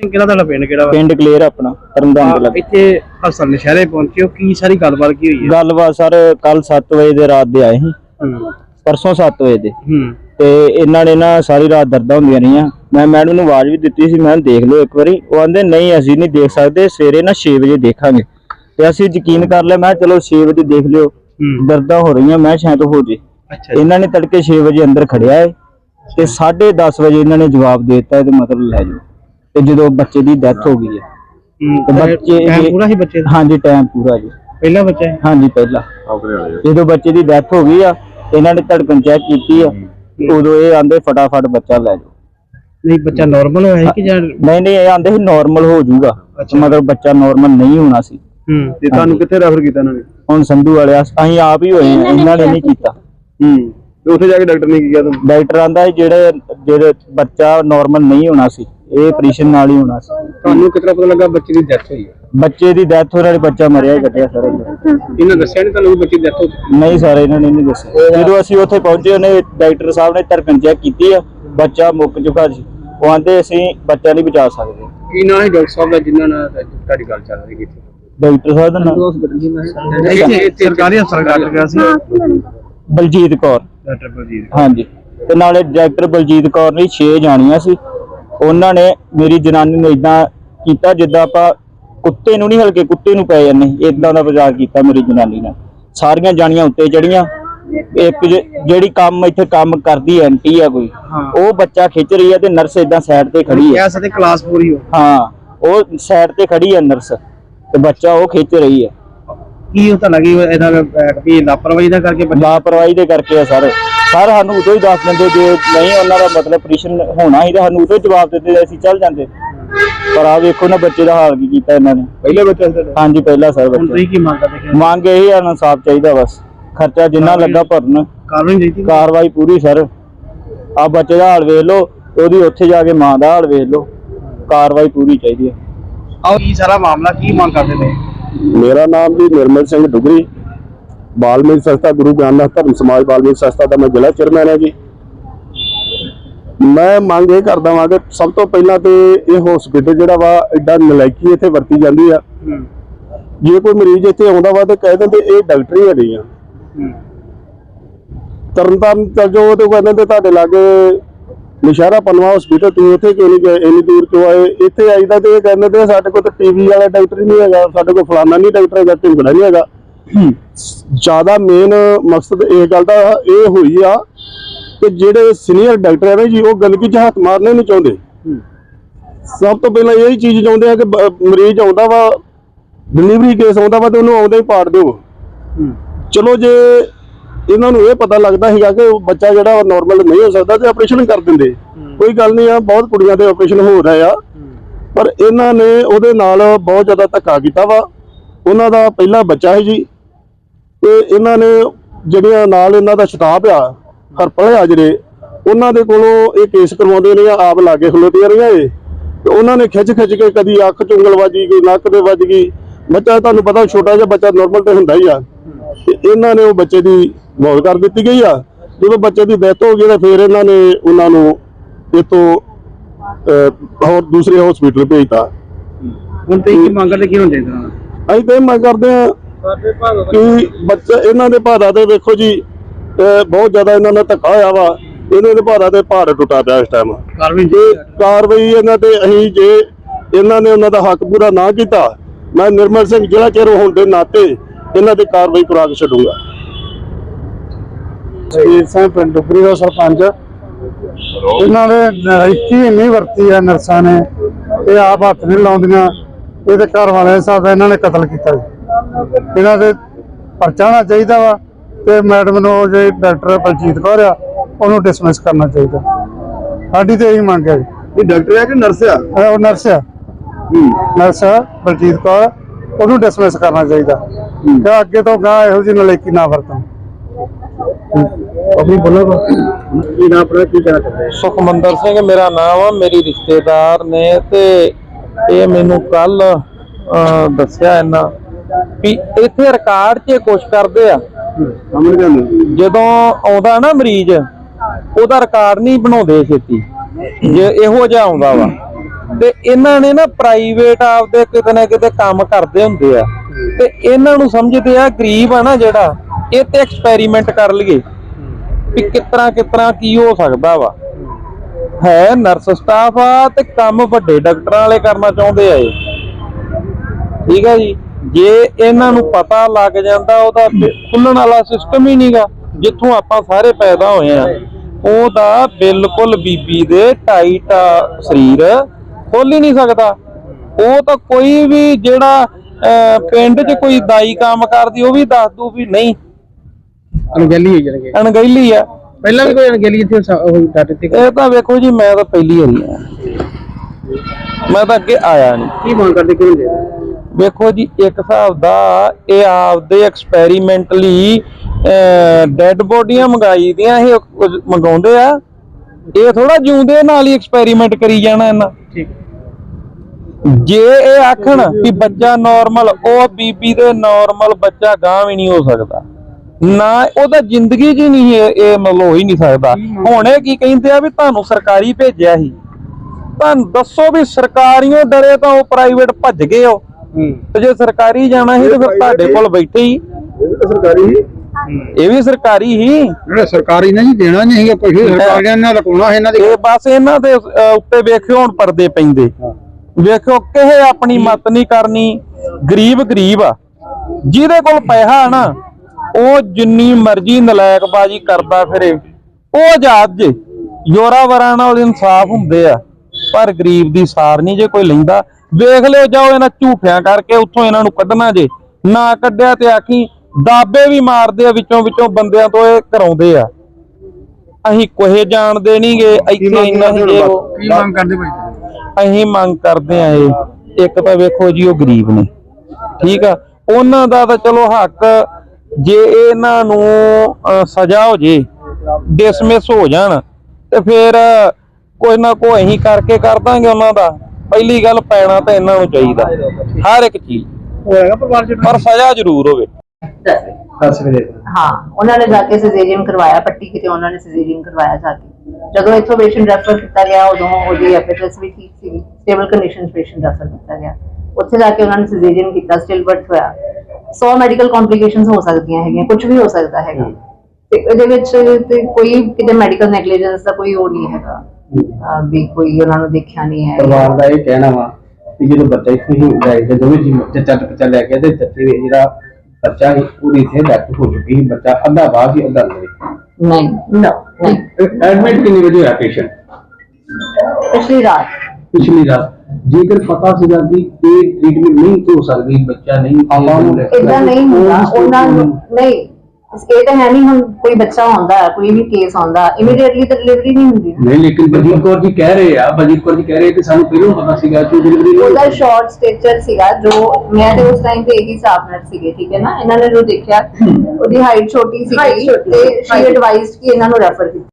ਸਿੰਘ ਕਿਹੜਾ ਤੁਹਾਡਾ ਪਿੰਡ ਕਿਹੜਾ ਵਾ? ਪਿੰਡ ਕਲੀਅਰ ਆਪਣਾ ਤਰਨਤਾਰਨ ਦੇ ਆ, ਲੱਗੇ। ਇੱਥੇ ਹਸਨ ਨਸ਼ਹਿਰੇ ਪਹੁੰਚੇ ਹੋ ਕੀ ਸਾਰੀ ਗੱਲਬਾਤ ਕੀ ਹੋਈ ਹੈ? ਗੱਲਬਾਤ ਸਰ ਕੱਲ 7 ਵਜੇ ਦੇ ਰਾਤ ਦੇ ਆਏ ਸੀ। ਹੂੰ। ਪਰਸੋਂ 7 ਵਜੇ ਦੇ। ਹੂੰ। ਤੇ ਇਹਨਾਂ ਨੇ ਨਾ ਸਾਰੀ ਰਾਤ ਦਰਦਾਂ ਹੁੰਦੀਆਂ ਰਹੀਆਂ। ਮੈਂ ਮੈਡਮ ਨੂੰ ਆਵਾਜ਼ ਵੀ ਦਿੱਤੀ ਸੀ ਮੈਂ ਕਿਹਾ ਦੇਖ ਲਓ ਇੱਕ ਵਾਰੀ। ਉਹ ਆਂਦੇ ਨਹੀਂ ਅਸੀਂ ਨਹੀਂ ਦੇਖ ਸਕਦੇ ਸਵੇਰੇ ਨਾ 6 ਵਜੇ ਦੇਖਾਂਗੇ। ਤੇ ਅਸੀਂ ਯਕੀਨ ਕਰ ਲਿਆ ਮੈਂ ਕਿਹਾ ਚਲੋ 6 ਵਜੇ ਦੇਖ ਲਿਓ। ਹੂੰ। ਦਰਦਾਂ ਹੋ ਰਹੀਆਂ ਮੈਂ ਕਿਹਾ ਸ਼ਾਇਦ ਹੋ ਜੇ। ਅੱਛਾ ਜੀ। ਇਹਨਾਂ ਨੇ ਤੜਕੇ 6 ਵਜੇ ਅੰਦਰ ਖੜਿਆ ਏ। ਤੇ 10:30 ਵਜੇ ਇਹਨਾਂ ਨੇ ਜਵਾਬ ਦੇ ਦਿੱਤਾ ਇਹਦੇ ਮਤਲਬ ਲੈ ਜਾਓ। ਤੇ ਜਦੋਂ ਬੱਚੇ ਦੀ ਡੈਥ ਹੋ ਗਈ ਹੈ। ਤੇ ਬੱਚੇ ਇਹ- ਪੂਰਾ ਹੀ ਬੱਚੇ ਦਾ? ਹਾਂਜੀ ਟਾਈਮ ਪੂਰਾ ਜੀ। ਪਹਿਲਾ ਬੱਚਾ ਹੈ? ਹਾਂਜੀ ਪਹਿਲਾਂ। ਜਦੋਂ ਬੱਚੇ ਦੀ ਡੈਥ ਹੋ ਗਈ ਆ ਇਹਨਾਂ ਨੇ ਧੜਕਣ ਚੈੱਕ ਕੀਤੀ ਆ ਉਦੋਂ ਇਹ ਆਂਦੇ ਫਟਾਫਟ ਬੱਚਾ ਲੈ ਜਾਓ। ਨਹੀਂ ਬੱਚਾ ਨਾਰਮਲ ਹੋਇਆ ਹੈ ਕਿ ਜਾਂ ਨਹੀਂ ਨਹੀਂ ਇਹ ਆਂਦੇ ਸੀ ਨਾਰਮਲ ਹੋ ਜਾਊਗਾ। ਅੱਛਾ। ਮਤਲਬ ਬੱਚਾ ਨਾਰਮਲ ਨਹੀਂ ਹੋਣਾ ਸੀ। ਹੂੰ। ਤੇ ਤੁਹਾਨੂੰ ਕਿੱਥੇ ਰੈਫਰ ਕੀਤਾ ਇਹਨਾਂ ਨੇ? ਹੁਣ ਸੰਧੂ ਵਾਲੇ ਆ- ਅਸੀਂ ਆਪ ਹੀ ਹੋਏ ਆ ਇਹਨਾਂ ਨੇ ਨਹੀਂ ਕੀਤਾ। ਹੂੰ। ਤੇ ਉੱਥੇ ਜਾ ਕੇ ਡਾਕਟਰ ਨੇ ਕੀ ਕਿਹਾ ਤੁਹਾਨੂੰ? ਡਾਕਟਰ ਆਂਦਾ ਜਿਹੜੇ ਜਿਹੜੇ ਬੱਚਾ ਨਾਰਮਲ ਨਹੀਂ ਹੋਣਾ ਸੀ ਇਹ ਆਪਰੇਸ਼ਨ ਨਾਲ ਹੀ ਹੋਣਾ ਸੀ। ਤੁਹਾਨੂੰ ਕਿਤਨਾ ਪਤਾ ਲੱਗਾ ਬੱਚੇ ਦੀ ਡੈਥ ਹੋਈ ਹੈ? ਬੱਚੇ ਦੀ ਡੈਥ ਹੋਣ ਵਾਲੀ ਬੱਚਾ ਮਰਿਆ ਹੀ ਕੱਟਿਆ ਸਰ ਇਹਨੇ। ਦੱਸਿਆ ਨਹੀਂ ਤੁਹਾਨੂੰ ਵੀ ਬੱਚੇ ਦੀ ਡੈਥ ਹੋ ਨਹੀਂ ਸਰ ਇਹਨਾਂ ਨੇ ਨਹੀਂ ਦੱਸਿਆ। ਜਦੋਂ ਅਸੀਂ ਉੱਥੇ ਪਹੁੰਚੇ ਉਹਨੇ ਡਾਕਟਰ ਸਾਹਿਬ ਨੇ ਧੜਕਣ ਚੈੱਕ ਕੀਤੀ ਆ ਬੱਚਾ ਮੁੱਕ ਚੁੱਕਾ ਸੀ। ਉਹ ਆਂਦੇ ਅਸੀਂ ਬੱਚਾ ਨਹੀਂ ਬਚਾ ਸਕਦੇ। ਕੀ ਨਾਂ ਹੈ ਡਾਕਟਰ ਸਾਹਿਬ ਦਾ ਜਿਨ੍ਹਾਂ ਨਾਲ ਤੁਹਾਡੀ ਗੱਲ ਚੱਲ ਰਹੀ ਹੈ? ਡਾਕਟਰ ਸਾਹਿਬ ਦਾ ਨਾਮ ਇੱਥੇ ਸਰਕਾਰੀ ਹਸਪਤਾਲ ਡਾਕਟਰ ਗਿਆ ਸੀ। ਬਲਜੀਤ ਕੌਰ। ਡਾਕਟਰ ਬਲਜੀਤ ਹਾਂਜੀ। ਤੇ ਨਾਲੇ ਡਾਕਟਰ ਬਲਜੀਤ ਕੌਰ ਨੇ 6 ਜਾਣੀਆਂ ਸੀ। ਉਹਨਾਂ ਨੇ ਮੇਰੀ ਜਨਾਨੀ ਨੂੰ ਇਦਾਂ ਕੀਤਾ ਜਿੱਦਾਂ ਆਪਾਂ ਕੁੱਤੇ ਨੂੰ ਨਹੀਂ ਹਲਕੇ ਕੁੱਤੇ ਨੂੰ ਪੈ ਜਾਂਦੇ। ਇਦਾਂ ਦਾ ਬਾਜ਼ਾਰ ਕੀਤਾ ਮੇਰੀ ਜਨਾਨੀ ਨੇ। ਸਾਰੀਆਂ ਜਾਣੀਆਂ ਉੱਤੇ ਚੜੀਆਂ। ਇੱਕ ਜਿਹੜੀ ਕੰਮ ਇੱਥੇ ਕੰਮ ਕਰਦੀ ਐਂਟੀ ਆ ਕੋਈ। ਉਹ ਬੱਚਾ ਖਿੱਚ ਰਹੀ ਹੈ ਤੇ ਨਰਸ ਇਦਾਂ ਸਾਈਡ ਤੇ ਖੜੀ ਹੈ। ਕਹਿ ਸਕਦੇ ਕਲਾਸ ਪੂਰੀ ਹੋ। ਹਾਂ ਉਹ ਸਾਈਡ ਤੇ ਖੜੀ ਹੈ ਨਰਸ। ਤੇ ਬੱਚਾ ਉਹ ਖਿੱਚ ਰਹੀ ਹੈ। ਕੀ ਉਹ ਤਾਂ ਲੱਗੀ ਇਹਦਾ ਵੀ ਲਾਪਰਵਾਹੀ ਦਾ ਕਰਕੇ ਬੱਚਾ ਲਾਪਰਵਾਹੀ ਦੇ ਕਰਕੇ ਆ ਸਰ। ਸਰ ਸਾਨੂੰ ਉਦੋਂ ਹੀ ਦੱਸ ਦਿੰਦੇ ਜੇ ਨਹੀਂ ਉਹਨਾਂ ਦਾ ਮਤਲਬ ਆਪਰੇਸ਼ਨ ਹੋਣਾ ਸੀ ਤਾਂ ਸਾਨੂੰ ਉਦੋਂ ਹੀ ਜਵਾਬ ਦਿੰਦੇ ਅਸੀਂ ਚੱਲ ਜਾਂਦੇ। ਪਰ ਆ ਵੇਖੋ ਨਾ ਬੱਚੇ ਦਾ ਹਾਲ ਕੀ ਕੀਤਾ ਇਹਨਾਂ ਨੇ। ਪਹਿਲੇ ਬੱਚਾ ਤੁਹਾਡਾ? ਹਾਂਜੀ ਪਹਿਲਾ ਸਰ ਹੁਣ ਬੱਚਾ ਤੁਸੀਂ ਕੀ ਮੰਗ ਕਰਦੇ ਮੰਗ ਇਹੀ ਆ ਇਨਸਾਫ ਚਾਹੀਦਾ ਬਸ। ਖਰਚਾ ਜਿੰਨਾ ਲੱਗਾ ਭਰਨ। ਕਾਰਵਾਈ ਪੂਰੀ ਸਰ। ਆ ਬੱਚੇ ਦਾ ਹਾਲ ਵੇਖ ਲਓ ਉਹਦੀ ਉੱਥੇ ਜਾ ਕੇ ਮਾਂ ਦਾ ਹਾਲ ਵੇਖ ਲਓ। ਕਾਰਵਾਈ ਪੂਰੀ ਚਾਹੀਦੀ ਹੈ। ਆਓ ਕੀ ਸਾਰਾ ਮਾਮਲਾ ਕੀ ਮੰਗ ਕਰਦੇ ਨੇ? ਮੇਰਾ ਨਾਮ ਜੀ ਨਿਰਮਲ ਸਿੰਘ ਡੁਗਰੀ। ਬਾਲਮੀਕ ਸੰਸਥਾ ਗੁਰੂ ਗਿਆਨਨਾਥ ਧਰਮ ਸਮਾਜ ਬਾਲਮੀਕ ਸੰਸਥਾ ਦਾ ਮੈਂ ਜ਼ਿਲ੍ਹਾ ਚੇਅਰਮੈਨ ਹਾਂ ਜੀ। ਮੈਂ ਮੰਗ ਇਹ ਕਰਦਾ ਵਾਂ ਕਿ ਸਭ ਤੋਂ ਪਹਿਲਾਂ ਤੇ ਇਹ ਹਸਪੀਟਲ ਜਿਹੜਾ ਵਾ ਐਡਾ ਨਲਾਇਕੀ ਇੱਥੇ ਵਰਤੀ ਜਾਂਦੀ ਆ। ਜੇ ਕੋਈ ਮਰੀਜ਼ ਇੱਥੇ ਆਉਂਦਾ ਵਾ ਤੇ ਕਹਿ ਦਿੰਦੇ ਇਹ ਡਾਕਟਰ ਹੀ ਹੈਗੇ ਆ। ਤਰਨਤਾਰਨ ਚੱਲ ਜਾਓ ਤੇ ਕਹਿੰਦੇ ਤੁਹਾਡੇ ਲਾਗੇ ਨਸ਼ਹਿਰਾ ਪਨਵਾ ਹਸਪੀਟਲ ਤੁਸੀਂ ਉੱਥੇ ਕਿਉਂ ਨਹੀਂ ਗਏ? ਇੰਨੀ ਦੂਰ ਕਿਉਂ ਆਏ? ਇੱਥੇ ਆਈਦਾ ਤੇ ਇਹ ਕਹਿੰਦੇ ਤੇ ਸਾਡੇ ਕੋਲ ਤਾਂ ਟੀਵੀ ਵਾਲਾ ਡਾਕਟਰ ਹੀ ਨਹੀਂ ਹੈਗਾ ਸਾਡੇ ਕੋਲ ਫਲਾਨਾ ਨਹੀਂ ਡਾਕਟਰ ਹੈਗਾ ਢਿੰਗੜਾ ਨਹੀਂ ਹੈਗਾ। ਜ਼ਿਆਦਾ ਮੇਨ ਮਕਸਦ ਇਹ ਗੱਲ ਦਾ ਇਹ ਹੋਈ ਆ ਕਿ ਜਿਹੜੇ ਸੀਨੀਅਰ ਡਾਕਟਰ ਆ ਨਾ ਜੀ ਉਹ ਗੰਦਗੀ 'ਚ ਹੱਥ ਮਾਰਨੇ ਨਹੀਂ ਚਾਹੁੰਦੇ। ਸਭ ਤੋਂ ਪਹਿਲਾਂ ਇਹੀ ਚੀਜ਼ ਚਾਹੁੰਦੇ ਆ ਕਿ ਮਰੀਜ਼ ਆਉਂਦਾ ਵਾ ਡਿਲੀਵਰੀ ਕੇਸ ਆਉਂਦਾ ਵਾ ਤੇ ਉਹਨੂੰ ਆਉਂਦਾ ਹੀ ਪਾੜ ਦਿਓ। ਹੂੰ। ਚਲੋ ਜੇ ਇਹਨਾਂ ਨੂੰ ਇਹ ਪਤਾ ਲੱਗਦਾ ਹੈਗਾ ਕਿ ਉਹ ਬੱਚਾ ਜਿਹੜਾ ਨਾਰਮਲ ਨਹੀਂ ਹੋ ਸਕਦਾ ਤੇ ਆਪਰੇਸ਼ਨ ਕਰ ਦਿੰਦੇ। ਕੋਈ ਗੱਲ ਨਹੀਂ ਆ ਬਹੁਤ ਕੁੜੀਆਂ ਦੇ ਆਪਰੇਸ਼ਨ ਹੋ ਰਹੇ ਆ। ਪਰ ਇਹਨਾਂ ਨੇ ਉਹਦੇ ਨਾਲ ਬਹੁਤ ਜ਼ਿਆਦਾ ਧੱਕਾ ਕੀਤਾ ਵਾ। ਉਹਨਾਂ ਦਾ ਪਹਿਲਾ ਬੱਚਾ ਹੈ ਜੀ। ਤੇ ਇਹਨਾਂ ਨੇ ਜਿਹੜੀਆਂ ਨਾਲ ਇਹਨਾਂ ਦਾ ਸਟਾਫ ਆ ਹਰਪਲ ਆ ਜਿਹੜੇ ਉਹਨਾਂ ਦੇ ਕੋਲੋਂ ਇਹ ਕੇਸ ਕਰਵਾਉਂਦੇ ਨੇ ਆਪ ਲਾਗੇ ਖਲੋਤੀਆਂ ਰਹੀਆਂ ਇਹ। ਤੇ ਉਹਨਾਂ ਨੇ ਖਿੱਚ ਖਿੱਚ ਕੇ ਕਦੀ ਅੱਖ ਚ ਉਂਗਲ ਵੱਜ ਗਈ ਨੱਕ ਤੇ ਵੱਜ ਗਈ। ਬੱਚਾ ਤੁਹਾਨੂੰ ਪਤਾ ਛੋਟਾ ਜਿਹਾ ਬੱਚਾ ਨਾਰਮਲ ਤੇ ਹੁੰਦਾ ਹੀ ਆ। ਇਹਨਾਂ ਨੇ ਉਹ ਬੱਚੇ ਦੀ ਮੌਤ ਕਰ ਦਿੱਤੀ ਗਈ ਆ। ਜਦੋਂ ਬੱਚੇ ਦੀ ਡੈਥ ਹੋ ਗਈ ਤਾਂ ਫਿਰ ਇਹਨਾਂ ਨੇ ਉਹਨਾਂ ਨੂੰ ਇਤੋਂ ਹੋਰ ਦੂਸਰੇ ਹਸਪੀਟਲ ਭੇਜਤਾ। ਹੁਣ ਤੁਸੀਂ ਕੀ ਮੰਗ ਕੀ ਹੁੰਦੇ ਤਰ੍ਹਾਂ ਅਸੀਂ ਤਾਂ ਮੰਗ ਕਰਦੇ ਆ ਕਿ ਬੱਚਾ ਇਹਨਾਂ ਦੇ ਭਾਰਾ ਤੇ ਵੇਖੋ ਜੀ ਬਹੁਤ ਜ਼ਿਆਦਾ ਇਹਨਾਂ ਨਾਲ ਧੱਕਾ ਹੋਇਆ ਵਾ। ਇਹਨਾਂ ਦੇ ਭਾਰਾ ਤੇ ਭਾਰ ਟੁੱਟਾ ਪਿਆ ਇਸ ਟਾਈਮ ਕਾਰਵਾਈ ਜੇ ਕਾਰਵਾਈ ਇਹਨਾਂ ਤੇ ਅਸੀਂ ਜੇ ਇਹਨਾਂ ਨੇ ਉਹਨਾਂ ਦਾ ਹੱਕ ਪੂਰਾ ਨਾ ਕੀਤਾ ਮੈਂ ਨਿਰਮਲ ਸਿੰਘ ਜਿਹੜਾ ਚਿਰ ਹੋਣ ਦੇ ਨਾਤੇ ਇਹਨਾਂ ਤੇ ਕਾਰਵਾਈ ਕਰਾ ਕੇ ਛੱਡੂੰਗਾ। ਸਰੀਰ ਸਿੰਘ ਪਿੰਡ ਡੁਗਰੀ ਦਾ ਸਰਪੰਚ। ਇਹਨਾਂ ਨੇ ਨਰਾਇਕੀ ਇੰਨੀ ਵਰਤੀ ਹੈ ਨਰਸਾਂ ਨੇ ਇਹ ਆਪ ਹੱਥ ਨਹੀਂ ਲਾਉਂਦੀਆਂ। ਇਹਦੇ ਘਰ ਵਾਲੇ ਹਿਸਾਬ ਨਾਲ ਇਹਨਾਂ ਨੇ ਕਤਲ ਕੀਤਾ ਜੀ। ਇਹਨਾਂ ਦੇ ਪਰਚਾ ਚਾਹੀਦਾ ਵਾ ਤੇ ਮੈਡਮ ਨੂੰ ਉਹ ਜਿਹੜੀ ਡਾਕਟਰ ਬਲਜੀਤ ਕੌਰ ਆ ਉਹਨੂੰ ਡਿਸਮਿਸ ਕਰਨਾ ਚਾਹੀਦਾ। ਸਾਡੀ ਤੇ ਇਹੀ ਮੰਗ ਹੈ ਜੀ। ਇਹ ਡਾਕਟਰ ਹੈ ਕਿ ਨਰਸ ਆ? ਇਹ ਉਹ ਨਰਸ ਆ। ਨਰਸ ਆ, ਬਲਜੀਤ ਕੌਰ ਉਹਨੂੰ ਡਿਸਮਿਸ ਕਰਨਾ ਚਾਹੀਦਾ। ਕਿ ਅੱਗੇ ਤੋਂ ਗਾਂ ਇਹੋ ਜਿਹੀ ਨਲਾਇਕੀ ਨਾ ਵਰਤਣ। ਆਪਣੀ ਬੋਲੋ ਕੀ ਨਾਮ ਆਪਣਾ ਕੀ ਕਹਿਣਾ ਚਾਹੁੰਦੇ? ਸੁਖਮੰਦਰ ਸਿੰਘ ਮੇਰਾ ਨਾਮ ਆ ਮੇਰੀ ਰਿਸ਼ਤੇਦਾਰ ਨੇ ਤੇ ਇਹ ਮੈਨੂੰ ਕੱਲ ਦੱਸਿਆ ਇਹਨਾਂ ਵੀ ਇੱਥੇ ਰਿਕਾਰਡ 'ਚ ਕੁਛ ਕਰਦੇ ਆ। ਸਮਝ ਗਏ ਜਦੋਂ ਆਉਂਦਾ ਨਾ ਮਰੀਜ਼ ਉਹਦਾ ਰਿਕਾਰਡ ਨਹੀਂ ਬਣਾਉਂਦੇ ਛੇਤੀ। ਜੇ ਇਹੋ ਜਿਹਾ ਆਉਂਦਾ ਵਾ। ਤੇ ਇਹਨਾਂ ਨੇ ਨਾ ਪ੍ਰਾਈਵੇਟ ਆਪਦੇ ਕਿਤੇ ਨਾ ਕਿਤੇ ਕੰਮ ਕਰਦੇ ਹੁੰਦੇ ਆ। ਤੇ ਇਹਨਾਂ ਨੂੰ ਸਮਝਦੇ ਆ, ਗਰੀਬ ਆ ਨਾ ਜਿਹੜਾ, ਇਹ ਤੇ ਐਕਸਪੈਰੀਮੈਂਟ ਕਰ ਲਈਏ ਵੀ ਕਿਤਨਾ ਕਿਤਨਾ ਕੀ ਹੋ ਸਕਦਾ ਵਾ। ਹੈ ਨਰਸ ਸਟਾਫ ਆ ਤੇ ਕੰਮ ਵੱਡੇ ਡਾਕਟਰਾਂ ਵਾਲੇ ਕਰਨਾ ਚਾਹੁੰਦੇ ਆ ਇਹ। ਠੀਕ ਹੈ ਜੀ? ਜੇ ਇਹਨਾਂ ਨੂੰ ਪਤਾ ਲੱਗ ਜਾਂਦਾ, ਉਹਦਾ ਖੁੱਲਣ ਵਾਲਾ ਸਿਸਟਮ ਹੀ ਨਹੀਂਗਾ ਜਿੱਥੋਂ ਆਪਾਂ ਸਾਰੇ ਪੈਦਾ ਹੋਏ ਆ। ਉਹਦਾ ਬਿਲਕੁਲ ਬੀਬੀ ਦੇ ਟਾਈਟ ਸਰੀਰ ਖੋਲ ਹੀ ਨਹੀਂ ਸਕਦਾ। ਉਹ ਤਾਂ ਕੋਈ ਵੀ ਜਿਹੜਾ ਪਿੰਡ 'ਚ ਕੋਈ ਦਾਈ ਕੰਮ ਕਰਦੀ ਉਹ ਵੀ ਦੱਸ ਦੂ ਵੀ ਨਹੀਂ। ਅਣਗਹਿਲੀ ਹੋਈ ਜਾਣਗੇ ਅਣਗਹਿਲੀ ਆ। ਪਹਿਲਾਂ ਵੀ ਕੋਈ ਅਣਗਹਿਲੀ ਇੱਥੇ ਸ- ਹੋਈ ਡਾਟੇ ਤੇ ਇਹ ਤਾਂ ਵੇਖੋ ਜੀ ਮੈਂ ਤਾਂ ਪਹਿਲੀ ਵਾਰੀ ਆ ਮੈਂ ਤਾਂ ਅੱਗੇ ਆਇਆ ਨਹੀਂ। ਕੀ ਮੰਗ ਕਰਦੇ ਕਿਉਂ ਦੇ ਵੇਖੋ ਜੀ ਇੱਕ ਹਿਸਾਬ ਦਾ ਇਹ ਆਪਦੇ ਐਕਸਪੈਰੀਮੈਂਟਲੀ ਡੈੱਡ ਬੋਡੀਆਂ ਮੰਗਾਈ ਦੀਆਂ ਇਹ ਕੁਝ ਮੰਗਾਉਂਦੇ ਆ। ਇਹ ਥੋੜਾ ਜਿਉਂਦੇ ਨਾਲ ਹੀ ਐਕਸਪੈਰੀਮੈਂਟ ਕਰੀ ਜਾਣਾ ਇਹਨਾਂ। ਠੀਕ। ਜੇ ਇਹ ਆਖਣ ਵੀ ਬੱਚਾ ਨਾਰਮਲ ਉਹ ਬੀਬੀ ਦੇ ਨਾਰਮਲ ਬੱਚਾ ਗਾਂ ਵੀ ਨਹੀਂ ਹੋ ਸਕਦਾ। ਨਾ ਉਹਦਾ ਜ਼ਿੰਦਗੀ ਹੀ ਨਹੀਂ ਇਹ ਮਤਲਬ ਹੋ ਹੀ ਨਹੀਂ ਸਕਦਾ। ਹੁਣ ਇਹ ਕੀ ਕਹਿੰਦੇ ਆ ਵੀ ਤੁਹਾਨੂੰ ਸਰਕਾਰੀ ਭੇਜਿਆ ਸੀ। ਤੁਹਾਨੂੰ ਦੱਸੋ ਵੀ ਸਰਕਾਰੀਆਂ ਡਰੇ ਤਾਂ ਉਹ ਪ੍ਰਾਈਵੇਟ ਭੱਜ ਗਏ ਹੋ। ਤੇ ਜੇ ਸਰਕਾਰੀ ਜਾਣਾ ਸੀ ਤੇ ਫਿਰ ਤੁਹਾਡੇ ਕੋਲ ਬੈਠੇ ਹੀ। ਇਹ ਵੀ ਸਰਕਾਰੀ ਹੀ। ਇਹ ਵੀ ਸਰਕਾਰੀ ਹੀ। ਜਿਹੜਾ ਸਰਕਾਰੀ ਨੇ ਜੀ ਦੇਣਾ ਨਹੀਂ ਹੈਗਾ ਕੁਝ ਸਰਕਾਰੀਆਂ ਨੇ ਰਖਾਉਣਾ ਇਹਨਾਂ ਇਹ ਬਸ ਇਹਨਾਂ ਦੇ ਉੱਤੇ ਵੇਖਿਓ ਹੁਣ ਪਰਦੇ ਪੈਂਦੇ। ਵੇਖਿਓ ਕਿਸੇ ਆਪਣੀ ਮਤ ਨਹੀਂ ਕਰਨੀ ਗਰੀਬ ਗਰੀਬ ਆ। ਜਿਹਦੇ ਕੋਲ ਪੈਸਾ ਨਾ ਉਹ ਜਿੰਨੀ ਮਰਜ਼ੀ ਨਲਾਇਕਬਾਜ਼ੀ ਕਰਦਾ ਫਿਰੇ। ਉਹ ਆਜ਼ਾਦ ਜੇ ਯੋਰਾਵਰਾਂ ਨਾਲ ਇਨਸਾਫ ਹੁੰਦੇ ਆ ਪਰ ਗਰੀਬ ਦੀ ਸਾਰ ਨਹੀਂ ਜੇ ਕੋਈ ਲੈਂਦਾ। ਵੇਖ ਲਿਓ ਜਾਓ ਇਹਨਾਂ ਝੂਠਿਆਂ ਕਰਕੇ ਉੱਥੋਂ ਇਹਨਾਂ ਨੂੰ ਕੱਢਣਾ ਜੇ। ਨਾ ਕੱਢਿਆ ਤੇ ਆਖੀ ਦਾਬੇ ਵੀ ਮਾਰਦੇ ਆ ਵਿੱਚੋਂ ਵਿੱਚੋਂ ਬੰਦਿਆਂ ਤੋਂ ਇਹ ਕਰਾਉਂਦੇ ਆ। ਅਸੀਂ ਕੋਹੇ ਜਾਣਦੇ ਨਹੀਂਗੇ ਇੱਥੇ ਇੰਨਾ ਹੀ ਜੇ ਉਹ ਕੀ ਮੰਗ ਕਰਦੇ ਭਾਈ? ਅਸੀਂ ਮੰਗ ਕਰਦੇ ਆ ਇਹ। ਇੱਕ ਤਾਂ ਵੇਖੋ ਜੀ ਉਹ ਗਰੀਬ ਨੇ। ਠੀਕ ਆ? ਉਹਨਾਂ ਦਾ ਤਾਂ ਚਲੋ ਹੱਕ ਜੇ ਇਹਨਾਂ ਨੂੰ ਸਜ਼ਾ ਹੋ ਜੇ ਡਿਸਮਿਸ ਹੋ ਜਾਣ ਤੇ ਫਿਰ ਕੋਈ ਨਾ ਕੋਈ ਅਸੀਂ ਕਰਕੇ ਕਰ ਦਾਂਗੇ ਉਹਨਾਂ ਦਾ। ਪਹਿਲੀ ਗੱਲ ਪੈਣਾ ਤਾਂ ਇਹਨਾਂ ਨੂੰ ਚਾਹੀਦਾ। ਹਰ ਇੱਕ ਚੀਜ਼। ਹੋਏਗਾ ਪਰਿਵਾਰ ਚ? ਪਰ ਸਜ਼ਾ ਜ਼ਰੂਰ ਹੋਵੇ। ਹਾਂ ਉਹਨਾਂ ਨੇ ਜਾ ਕੇ ਸਿਜ਼ੇਰੀਅਨ ਕਰਵਾਇਆ ਪੱਟੀ ਕਿਤੇ ਉਹਨਾਂ ਨੇ ਸਿਜ਼ੇਰੀਅਨ ਕਰਵਾਇਆ ਜਾ ਕੇ। ਜਦੋਂ ਇੱਥੋਂ ਪੇਸ਼ੈਂਟ ਰੈਫਰ ਕੀਤਾ ਗਿਆ ਉਦੋਂ ਉਹਦੀ ਐਫਐਸਐਸ ਵੀ ਠੀਕ ਸੀ ਸਟੇਬਲ ਕੰਡੀਸ਼ਨ ਪੇਸ਼ੈਂਟ ਰੈਫਰ ਕੀਤਾ ਗਿਆ। ਉੱਥੇ ਜਾ ਕੇ ਉਹਨਾਂ ਨੇ ਸਿਜ਼ੇਰੀਅਨ ਕੀਤਾ ਸਟਿਲ ਬਰਥ ਹੋਇਆ। 100 ਮੈਡੀਕਲ ਕੰਪਲਿਕੇਸ਼ਨਸ ਹੋ ਸਕਦੀਆਂ ਹੈਗੀਆਂ ਕੁਝ ਵੀ ਹੋ ਸਕਦਾ ਹੈਗਾ। ਤੇ ਇਹਦੇ ਵਿੱਚ ਤੇ ਕੋਈ ਕਿਤੇ ਮੈਡੀਕਲ ਨੈਗਲੀਜੈਂਸ ਦਾ ਕੋਈ ਉਹ ਨਹੀਂ ਹੈਗਾ। ਵੀ ਕੋਈ ਉਹਨਾਂ ਨੂੰ ਦੇਖਿਆ ਨਹੀਂ ਹੈ। ਪਰਿਵਾਰ ਦਾ ਇਹ ਕਹਿਣਾ ਵਾ ਕਿ ਜਦੋਂ ਬੱਚਾ ਇੱਥੇ ਹੀ ਜਾਏ ਤੇ ਦੋਵੇਂ ਜੀ ਚੱਚਾ ਤੇ ਬੱਚਾ ਲੈ ਕੇ ਤੇ ਦੇ ਜਿਹੜਾ ਬੱਚਾ ਸੀ ਉਹਦੀ ਇੱਥੇ ਡੈਥ ਹੋ ਚੁੱਕੀ ਬੱਚਾ ਅੱਧਾ ਬਾਹਰ ਸੀ ਅੱਧਾ ਅੰਦਰ ਨਹੀਂ ਨੋ ਨਹੀਂ ਐਡਮਿਟ ਕਿੰਨੀ ਵਜੇ ਹੋਇਆ ਪੇਸ਼ੈਂਟ ਪਿਛਲੀ ਰਾਤ ਪਿਛਲੀ ਰਾਤ ਜੇਕਰ ਪਤਾ ਸੀਗਾ ਕਿ ਇਹ ਟ੍ਰੀਟਮੈਂਟ ਨਹੀਂ ਹੋ ਸਕਦੀ ਬੱਚਾ ਨਹੀਂ ਇਦਾਂ ਨਹੀਂ ਹੁੰਦਾ ਉਹਨਾਂ ਨੂੰ ਨਹੀਂ ਇਹ ਤਾਂ ਹੈ ਨਹੀਂ ਹੁਣ ਕੋਈ ਬੱਚਾ ਆਉਂਦਾ ਕੋਈ ਵੀ ਕੇਸ ਆਉਂਦਾ ਇਮੀਡੀਏਟਲੀ ਤਾਂ ਡਿਲੀਵਰੀ ਨਹੀਂ ਹੁੰਦੀ। ਨਹੀਂ ਲੇਕਿਨ ਬਲਜੀਤ ਕੌਰ ਜੀ ਕਹਿ ਰਹੇ ਆ ਬਲਜੀਤ ਕੌਰ ਜੀ ਕਹਿ ਰਹੇ ਕਿ ਸਾਨੂੰ ਪਹਿਲਾਂ ਪਤਾ ਸੀਗਾ ਕਿ ਡਿਲੀਵਰੀ ਉਹਦਾ ਸ਼ਾਰਟ ਸਟੇਚਰ ਸੀਗਾ ਜੋ ਮੈਂ ਤੇ ਉਸ ਟਾਈਮ ਤੇ ਇਹੀ ਸਟਾਫ ਨਰਸ ਸੀਗੇ ਠੀਕ ਹੈ ਨਾ? ਇਹਨਾਂ ਨੇ ਜੋ ਦੇਖਿਆ ਉਹਦੀ ਹਾਈਟ ਛੋਟੀ ਸੀ ਤੇ ਸ਼ੀ ਐਡਵਾਈਜ਼ਡ ਕਿ ਇਹਨਾਂ ਨੂੰ ਰੈਫਰ ਕੀਤਾ।